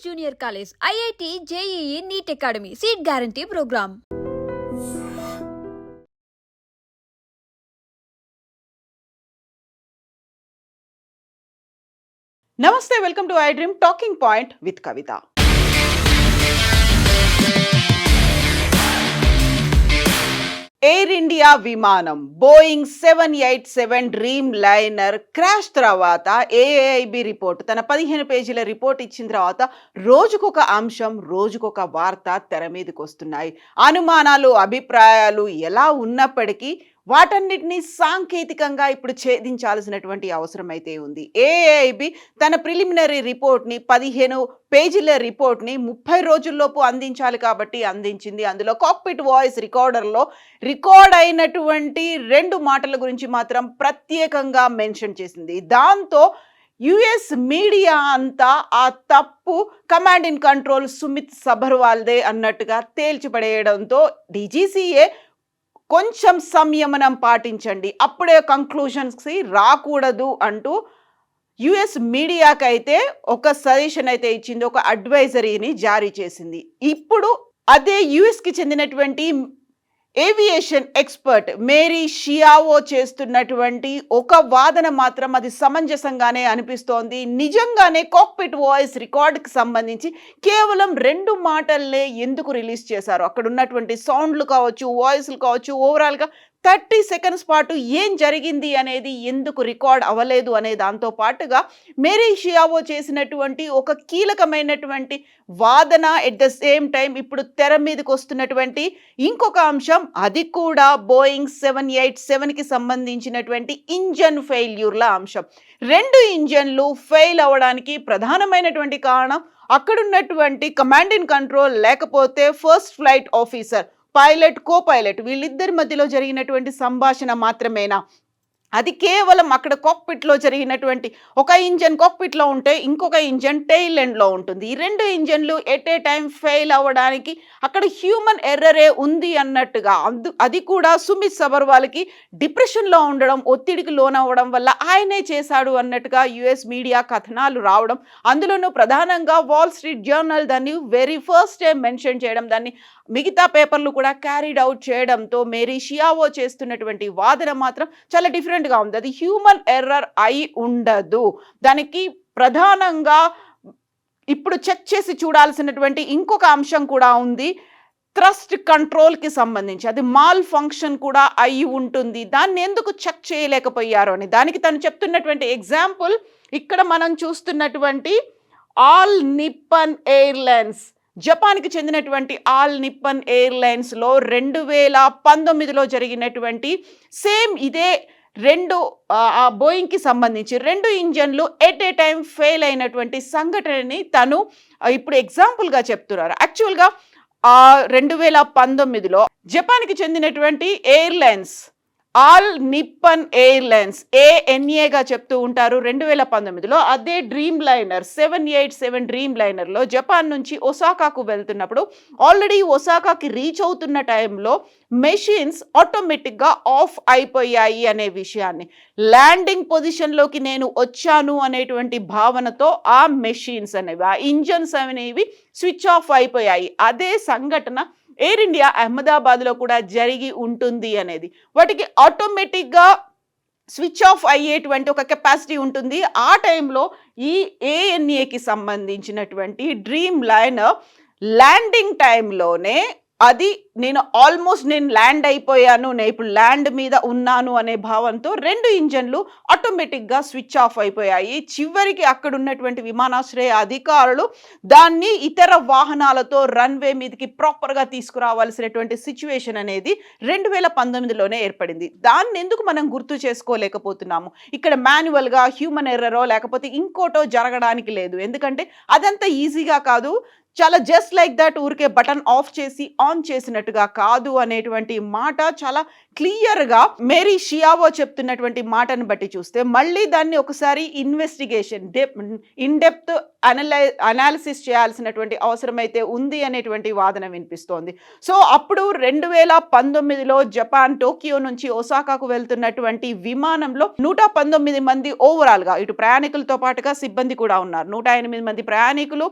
NS junior college IIT JEE NEET academy. Seat guarantee programme. నమస్తే welcome to I dream talking point with Kavitha. Air India విమానం Boeing seven eight seven Dreamliner crash తర్వాత AIB report తన పదిహేను పేజీల report ఇచ్చిన తర్వాత రోజుకొక అంశం రోజుకొక వార్త తెర మీదకి వస్తున్నాయి అనుమానాలు అభిప్రాయాలు ఎలా ఉన్నప్పటికీ వాటన్నిటినీ సాంకేతికంగా ఇప్పుడు ఛేదించాల్సినటువంటి అవసరం అయితే ఉంది. ఏఐబి తన ప్రిలిమినరీ రిపోర్ట్ని పదిహేను పేజీల రిపోర్ట్ని ముప్పై రోజుల్లోపు అందించాలి కాబట్టి అందించింది. అందులో కాక్పిట్ వాయిస్ రికార్డర్లో రికార్డ్ అయినటువంటి రెండు మాటల గురించి మాత్రం ప్రత్యేకంగా మెన్షన్ చేసింది. దాంతో యుఎస్ మీడియా అంతా ఆ తప్పు కమాండ్ ఇన్ కంట్రోల్ సుమిత్ సబర్వాల్దే అన్నట్టుగా తేల్చిపడేయడంతో డీజీసీఏ కొంచెం సంయమనం పాటించండి. అప్పుడే కంక్లూషన్స్కి రాకూడదు అంటూ యుఎస్ మీడియాకైతే ఒక సజెషన్ అయితే ఇచ్చింది ఒక అడ్వైజరీని జారీ చేసింది. ఇప్పుడు అదే యుఎస్కి చెందినటువంటి ఏవియేషన్ ఎక్స్పర్ట్ మేరీ షియావో చేస్తున్నటువంటి ఒక వాదన మాత్రం అది సమంజసంగానే అనిపిస్తోంది. నిజంగానే కాక్పిట్ వాయిస్ రికార్డ్కి సంబంధించి కేవలం రెండు మాటల్నే ఎందుకు రిలీజ్ చేశారు? అక్కడ ఉన్నటువంటి సౌండ్లు కావచ్చు వాయిస్లు కావచ్చు ఓవరాల్గా థర్టీ సెకండ్స్ పాటు ఏం జరిగింది అనేది ఎందుకు రికార్డ్ అవ్వలేదు అనే దాంతో పాటుగా మేరీ షియావో చేసినటువంటి ఒక కీలకమైనటువంటి వాదన ఎట్ ద సేమ్ టైం ఇప్పుడు తెర మీదకి వస్తున్నటువంటి ఇంకొక అంశం అది కూడా బోయింగ్ సెవెన్ ఎయిట్ సెవెన్కి సంబంధించినటువంటి ఇంజన్ ఫెయిల్యూర్ల అంశం. రెండు ఇంజన్లు ఫెయిల్ అవ్వడానికి ప్రధానమైనటువంటి కారణం అక్కడున్నటువంటి కమాండ్ ఇన్ కంట్రోల్ లేకపోతే first flight officer pilot copilot వీళ్ళిద్దరి మధ్యలో జరిగినటువంటి సంభాషణ మాత్రమేనా? అది కేవలం అక్కడ కాక్పిట్లో జరిగినటువంటి ఒక ఇంజన్ కాక్పిట్లో ఉంటే ఇంకొక ఇంజన్ టెయిల్ ఎండ్లో ఉంటుంది. ఈ రెండు ఇంజన్లు ఎట్ ఏ టైం ఫెయిల్ అవ్వడానికి అక్కడ హ్యూమన్ ఎర్రరే ఉంది అన్నట్టుగా. అందు అది కూడా సుమిత్ సబర్వాల్కి డిప్రెషన్లో ఉండడం ఒత్తిడికి లోనవ్వడం వల్ల ఆయనే చేశాడు అన్నట్టుగా యుఎస్ మీడియా కథనాలు రావడం అందులోనూ ప్రధానంగా వాల్ స్ట్రీట్ జర్నల్ దాన్ని వెరీ ఫస్ట్ టైం మెన్షన్ చేయడం దాన్ని మిగతా పేపర్లు కూడా క్యారీడ్ అవుట్ చేయడంతో మేరీ షియావో చేస్తున్నటువంటి వాదన మాత్రం చాలా డిఫరెంట్ డిఫరెంట్గా ఉంది. అది హ్యూమన్ ఎర్రర్ అయి ఉండదు. దానికి ప్రధానంగా ఇప్పుడు చెక్ చేసి చూడాల్సినటువంటి ఇంకొక అంశం కూడా ఉంది. థ్రస్ట్ కంట్రోల్కి సంబంధించి. అది మాల్ ఫంక్షన్ కూడా అయి ఉంటుంది. దాన్ని ఎందుకు చెక్ చేయలేకపోయారు అని. దానికి తను చెప్తున్నటువంటి ఎగ్జాంపుల్ ఇక్కడ మనం చూస్తున్నటువంటి ఆల్ నిప్పన్ ఎయిర్లైన్స్. జపాన్కి చెందినటువంటి ఆల్ నిప్పన్ ఎయిర్లైన్స్లో రెండు వేల పంతొమ్మిదిలో జరిగినటువంటి సేమ్ ఇదే రెండు ఆ బోయింగ్కి సంబంధించి రెండు ఇంజన్లు ఎట్ ఏ టైం ఫెయిల్ అయినటువంటి సంఘటనని తను ఇప్పుడు ఎగ్జాంపుల్గా చెప్తున్నారు. యాక్చువల్గా రెండు వేల పంతొమ్మిదిలో జపాన్కి చెందినటువంటి ఎయిర్లైన్స్ ఆల్ నిప్పన్ ఎయిర్లైన్స్ ఏఎన్ఏగా చెప్తూ ఉంటారు. రెండు వేల పంతొమ్మిదిలో అదే Dreamliner seven eight seven డ్రీమ్ లైనర్లో జపాన్ నుంచి ఒసాకాకు వెళ్తున్నప్పుడు ఆల్రెడీ ఒసాకాకి రీచ్ అవుతున్న టైంలో మెషిన్స్ ఆటోమేటిక్గా ఆఫ్ అయిపోయాయి అనే విషయాన్ని. ల్యాండింగ్ పొజిషన్లోకి నేను వచ్చాను అనేటువంటి భావనతో ఆ మెషిన్స్ అనేవి ఆ ఇంజన్స్ అనేవి స్విచ్ ఆఫ్ అయిపోయాయి. అదే సంఘటన ఎయిర్ ఇండియా అహ్మదాబాద్లో కూడా జరిగి ఉంటుంది అనేది. వాటికి ఆటోమేటిక్గా స్విచ్ ఆఫ్ అయ్యేటువంటి ఒక కెపాసిటీ ఉంటుంది. ఆ టైంలో ఈ ఏఎన్ఏకి సంబంధించినటువంటి డ్రీమ్ లైన్ ల్యాండింగ్ టైంలోనే అది నేను ఆల్మోస్ట్ నేను ల్యాండ్ అయిపోయాను నేను ఇప్పుడు ల్యాండ్ మీద ఉన్నాను అనే భావంతో రెండు ఇంజన్లు ఆటోమేటిక్గా స్విచ్ ఆఫ్ అయిపోయాయి. చివరికి అక్కడ ఉన్నటువంటి విమానాశ్రయ అధికారులు దాన్ని ఇతర వాహనాలతో రన్వే మీదకి ప్రాపర్గా తీసుకురావాల్సినటువంటి సిచ్యువేషన్ అనేది రెండు వేల పంతొమ్మిదిలోనే ఏర్పడింది. దాన్ని ఎందుకు మనం గుర్తు చేసుకోలేకపోతున్నాము? ఇక్కడ మాన్యువల్గా హ్యూమన్ ఎర్రరో లేకపోతే ఇంకోటో జరగడానికి లేదు. ఎందుకంటే అదంతా ఈజీగా కాదు. చాలా జస్ట్ లైక్ దట్ ఊరికే బటన్ ఆఫ్ చేసి ఆన్ చేసినట్టుగా కాదు అనేటువంటి మాట చాలా క్లియర్గా మేరీ షియావో చెప్తున్నటువంటి మాటను బట్టి చూస్తే మళ్ళీ దాన్ని ఒకసారి investigation dep in depth analy analysis చేయాల్సినటువంటి అవసరం అయితే ఉంది అనేటువంటి వాదన వినిపిస్తోంది. సో అప్పుడు రెండు వేల పంతొమ్మిదిలో జపాన్ టోకియో నుంచి ఒసాకాకు వెళ్తున్నటువంటి విమానంలో నూట పంతొమ్మిది మంది ఓవరాల్గా ఇటు ప్రయాణికులతో పాటుగా సిబ్బంది కూడా ఉన్నారు. నూట ఎనిమిది మంది ప్రయాణికులు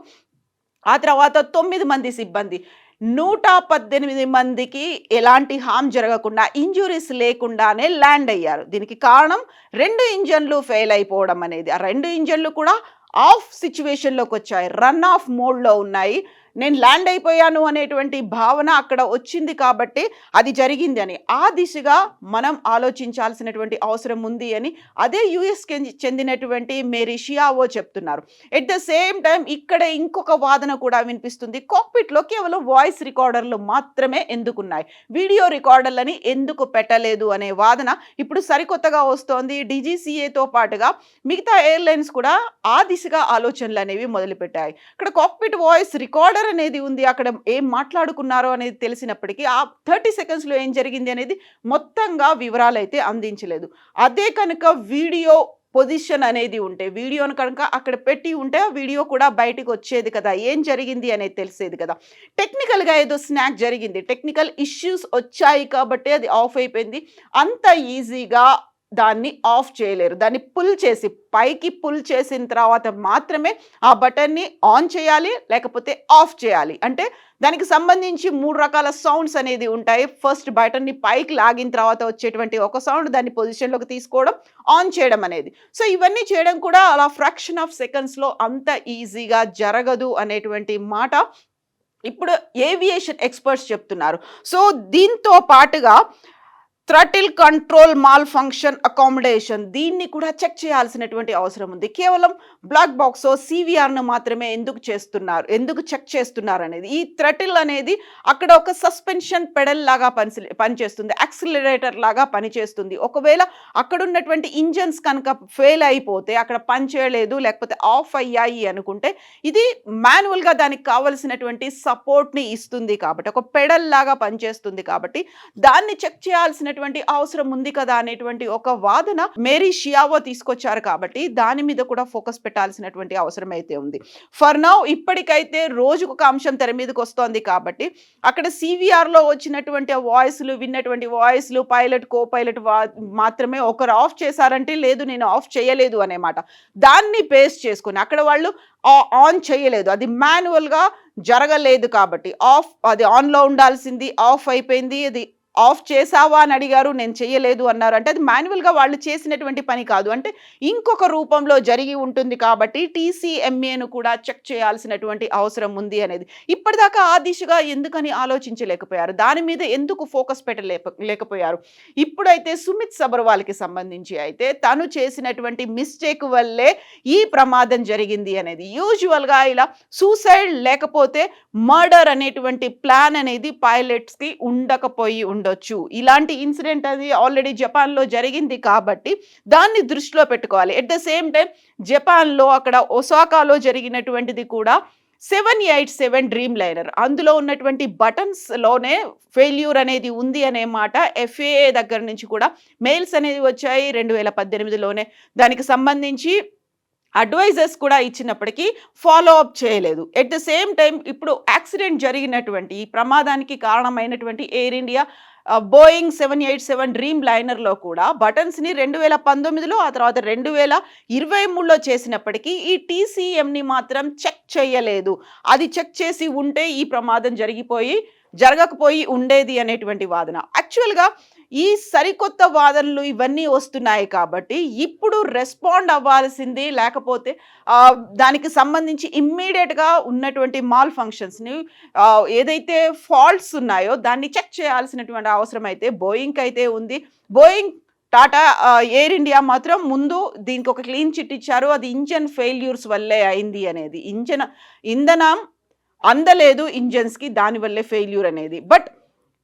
ఆ తర్వాత తొమ్మిది మంది సిబ్బంది. నూట పద్దెనిమిది మందికి ఎలాంటి హామ్ జరగకుండా ఇంజురీస్ లేకుండానే ల్యాండ్ అయ్యారు. దీనికి కారణం రెండు ఇంజన్లు ఫెయిల్ అయిపోవడం అనేది. ఆ రెండు ఇంజన్లు కూడా ఆఫ్ సిచ్యువేషన్లోకి వచ్చాయి. రన్ ఆఫ్ మోడ్లో ఉన్నాయి. నేను ల్యాండ్ అయిపోయాను అనేటువంటి భావన అక్కడ వచ్చింది కాబట్టి అది జరిగింది అని. ఆ దిశగా మనం ఆలోచించాల్సినటువంటి అవసరం ఉంది అని అదే యుఎస్కి చెందినటువంటి మేరీ షియావో చెప్తున్నారు. ఎట్ ద సేమ్ టైం ఇక్కడ ఇంకొక వాదన కూడా వినిపిస్తుంది. కాక్పిట్లో కేవలం వాయిస్ రికార్డర్లు మాత్రమే ఎందుకున్నాయి? వీడియో రికార్డర్లని ఎందుకు పెట్టలేదు అనే వాదన ఇప్పుడు సరికొత్తగా వస్తోంది. డీజీసీఏతో పాటుగా మిగతా ఎయిర్లైన్స్ కూడా ఆ దిశగా ఆలోచనలు అనేవి మొదలుపెట్టాయి. ఇక్కడ కాక్పిట్ వాయిస్ రికార్డర్ అనేది ఉంది అక్కడ ఏం మాట్లాడుకున్నారో అనేది తెలిసినప్పటికీ ఆ థర్టీ సెకండ్స్లో ఏం జరిగింది అనేది మొత్తంగా వివరాలు అయితే అందించలేదు. అదే కనుక వీడియో పొజిషన్ అనేది ఉంటే వీడియోను కనుక అక్కడ పెట్టి ఉంటే ఆ వీడియో కూడా బయటకు వచ్చేది కదా ఏం జరిగింది అనేది తెలిసేది కదా. టెక్నికల్గా ఏదో స్నాక్ జరిగింది టెక్నికల్ ఇష్యూస్ వచ్చాయి కాబట్టి అది ఆఫ్ అయిపోయింది. అంత ఈజీగా దాన్ని ఆఫ్ చేయలేరు. దాన్ని పుల్ చేసి పైకి పుల్ చేసిన తర్వాత మాత్రమే ఆ బటన్ని ఆన్ చేయాలి లేకపోతే ఆఫ్ చేయాలి. అంటే దానికి సంబంధించి మూడు రకాల సౌండ్స్ అనేది ఉంటాయి. ఫస్ట్ బటన్ని పైకి లాగిన తర్వాత వచ్చేటువంటి ఒక సౌండ్ దాన్ని పొజిషన్లోకి తీసుకోవడం ఆన్ చేయడం అనేది. సో ఇవన్నీ చేయడం కూడా అలా ఫ్రాక్షన్ ఆఫ్ సెకండ్స్లో అంత ఈజీగా జరగదు అనేటువంటి మాట ఇప్పుడు ఏవియేషన్ ఎక్స్పర్ట్స్ చెప్తున్నారు. సో దీంతో పాటుగా throttle control malfunction accommodation. దీన్ని కూడా చెక్ చేయాల్సినటువంటి అవసరం ఉంది. కేవలం బ్లాక్ బాక్స్ సివిఆర్ను మాత్రమే ఎందుకు చేస్తున్నారు? ఎందుకు చెక్ చేస్తున్నారు అనేది. ఈ థ్రటిల్ అనేది అక్కడ ఒక సస్పెన్షన్ పెడల్ లాగా పని పనిచేస్తుంది. యాక్సిలరేటర్ లాగా పనిచేస్తుంది. ఒకవేళ అక్కడ ఉన్నటువంటి ఇంజన్స్ కనుక ఫెయిల్ అయిపోతే అక్కడ పని చేయలేదు లేకపోతే ఆఫ్ అయ్యాయి అనుకుంటే ఇది మాన్యువల్గా దానికి కావలసినటువంటి సపోర్ట్ని ఇస్తుంది కాబట్టి ఒక పెడల్ లాగా పనిచేస్తుంది కాబట్టి దాన్ని చెక్ చేయాల్సినటువంటి అవసరం ఉంది కదా అనేటువంటి ఒక వాదన మేరీ షియావో తీసుకొచ్చారు కాబట్టి దాని మీద కూడా ఫోకస్ పెట్టాల్సినటువంటి అవసరం అయితే ఉంది. ఫర్ నౌ ఇప్పటికైతే రోజుకు ఒక అంశం తెర మీదకి వస్తోంది కాబట్టి అక్కడ సివిఆర్లో వచ్చినటువంటి వాయిస్లు విన్నటువంటి వాయిస్లు పైలట్ కో పైలట్ మాత్రమే ఒకరు ఆఫ్ చేశారంటే లేదు నేను ఆఫ్ చేయలేదు అనేమాట దాన్ని బేస్ చేసుకుని అక్కడ వాళ్ళు ఆన్ చేయలేదు. అది మాన్యువల్గా జరగలేదు కాబట్టి ఆఫ్ అది ఆన్లో ఉండాల్సింది ఆఫ్ అయిపోయింది అది ఆఫ్ చేసావా అని అడిగారు నేను చేయలేదు అన్నారు. అంటే అది మాన్యువల్గా వాళ్ళు చేసినటువంటి పని కాదు. అంటే ఇంకొక రూపంలో జరిగి ఉంటుంది కాబట్టి టీసీఎంఏను కూడా చెక్ చేయాల్సినటువంటి అవసరం ఉంది అనేది. ఇప్పటిదాకా ఆ దిశగా ఎందుకని ఆలోచించలేకపోయారు? దాని మీద ఎందుకు ఫోకస్ పెట్టలేక లేకపోయారు? ఇప్పుడైతే సుమిత్ సబర్వాల్కి సంబంధించి అయితే తను చేసినటువంటి మిస్టేక్ వల్లే ఈ ప్రమాదం జరిగింది అనేది. యూజువల్గా ఇలా సూసైడ్ లేకపోతే మర్డర్ అనేటువంటి ప్లాన్ అనేది పైలట్స్కి ఉండకపోయి ఉండదు ఉండొచ్చు. ఇలాంటి ఇన్సిడెంట్ అది ఆల్రెడీ జపాన్లో జరిగింది కాబట్టి దాన్ని దృష్టిలో పెట్టుకోవాలి. ఎట్ ద సేమ్ టైం జపాన్లో అక్కడ ఒసాకాలో జరిగినటువంటిది కూడా seven eight seven dream liner అందులో ఉన్నటువంటి బటన్స్లోనే ఫెయిల్యూర్ అనేది ఉంది అనే మాట ఎఫ్ఏఏ దగ్గర నుంచి కూడా మెయిల్స్ అనేది వచ్చాయి రెండు వేల పద్దెనిమిదిలోనే. దానికి సంబంధించి అడ్వైజర్స్ కూడా ఇచ్చినప్పటికీ ఫాలో అప్ చేయలేదు. ఎట్ ద సేమ్ టైం ఇప్పుడు యాక్సిడెంట్ జరిగినటువంటి ఈ ప్రమాదానికి కారణమైనటువంటి Air India Boeing seven eight seven dream లైనర్లో కూడా బటన్స్ని రెండు వేల పంతొమ్మిదిలో ఆ తర్వాత రెండు వేల ఇరవై మూడులో చేసినప్పటికీ ఈ టీసీఎంని మాత్రం చెక్ చేయలేదు. అది చెక్ చేసి ఉంటే ఈ ప్రమాదం జరిగిపోయి జరగకపోయి ఉండేది అనేటువంటి వాదన. యాక్చువల్గా ఈ సరికొత్త వాదనలు ఇవన్నీ వస్తున్నాయి కాబట్టి ఇప్పుడు రెస్పాండ్ అవ్వాల్సింది లేకపోతే దానికి సంబంధించి ఇమ్మీడియట్గా ఉన్నటువంటి మాల్ ఫంక్షన్స్ని ఏదైతే ఫాల్ట్స్ ఉన్నాయో దాన్ని చెక్ చేయాల్సినటువంటి అవసరం అయితే బోయింగ్కి అయితే ఉంది. బోయింగ్ టాటా ఎయిర్ ఇండియా మాత్రం ముందు దీనికి ఒక క్లీన్ చిట్ ఇచ్చారు. అది ఇంజన్ ఫెయిల్యూర్స్ వల్లే అయింది అనేది. ఇంజన్ ఇంధనం అందలేదు ఇంజన్స్కి దానివల్లే ఫెయిల్యూర్ అనేది. బట్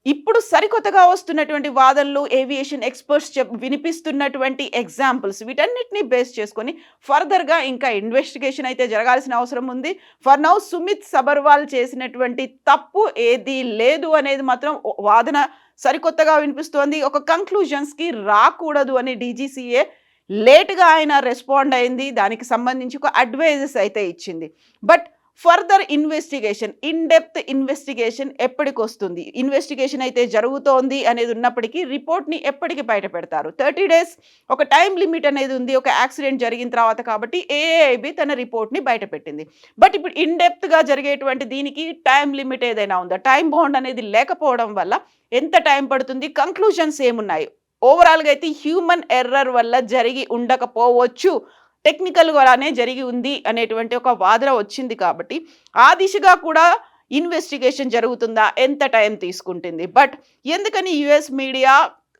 ఇప్పుడు సరికొత్తగా వస్తున్నటువంటి వాదనలు ఏవియేషన్ ఎక్స్పర్ట్స్ చెప్ వినిపిస్తున్నటువంటి ఎగ్జాంపుల్స్ వీటన్నిటిని బేస్ చేసుకొని ఫర్దర్గా ఇంకా ఇన్వెస్టిగేషన్ అయితే జరగాల్సిన అవసరం ఉంది. ఫర్ నౌ సుమిత్ సబర్వాల్ చేసినటువంటి తప్పు ఏది లేదు అనేది మాత్రం వాదన సరికొత్తగా వినిపిస్తోంది. ఒక కంక్లూజన్స్కి రాకూడదు అని డీజీసీఏ లేట్గా ఆయన రెస్పాండ్ అయింది. దానికి సంబంధించి ఒక అడ్వైజెస్ అయితే ఇచ్చింది. But further investigation in depth investigation ఎప్పటికి వస్తుంది ఇన్వెస్టిగేషన్ అయితే జరుగుతోంది అనేది ఉన్నప్పటికీ రిపోర్ట్ని ఎప్పటికి బయట పెడతారు? థర్టీ డేస్ ఒక టైం లిమిట్ అనేది ఉంది ఒక యాక్సిడెంట్ జరిగిన తర్వాత కాబట్టి ఏఐబి తన రిపోర్ట్ని బయట పెట్టింది. బట్ ఇప్పుడు ఇన్ డెప్త్గా జరిగేటువంటి దీనికి టైం లిమిట్ ఏదైనా ఉందా? టైం బౌండ్ అనేది లేకపోవడం వల్ల ఎంత టైం పడుతుంది? కంక్లూజన్స్ ఏమున్నాయి? ఓవరాల్గా అయితే హ్యూమన్ ఎర్రర్ వల్ల జరిగి ఉండకపోవచ్చు. టెక్నికల్గానే జరిగి ఉంది అనేటువంటి ఒక వాదన వచ్చింది కాబట్టి ఆ దిశగా కూడా ఇన్వెస్టిగేషన్ జరుగుతుందా? ఎంత టైం తీసుకుంటుంది? బట్ ఎందుకని యుఎస్ మీడియా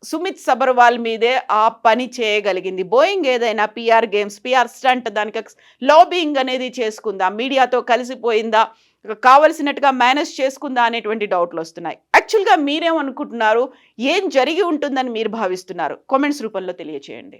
సుమిత్ సబర్వాల్ మీదే ఆ పని చేయగలిగింది? బోయింగ్ ఏదైనా పిఆర్ గేమ్స్ పిఆర్ స్టంట్ దానికి లాబింగ్ అనేది చేసుకుందా? మీడియాతో కలిసిపోయిందా? కావలసినట్టుగా మేనేజ్ చేసుకుందా అనేటువంటి డౌట్లు వస్తున్నాయి. యాక్చువల్గా మీరేమనుకుంటున్నారు? ఏం జరిగి ఉంటుందని మీరు భావిస్తున్నారు? కామెంట్స్ రూపంలో తెలియచేయండి.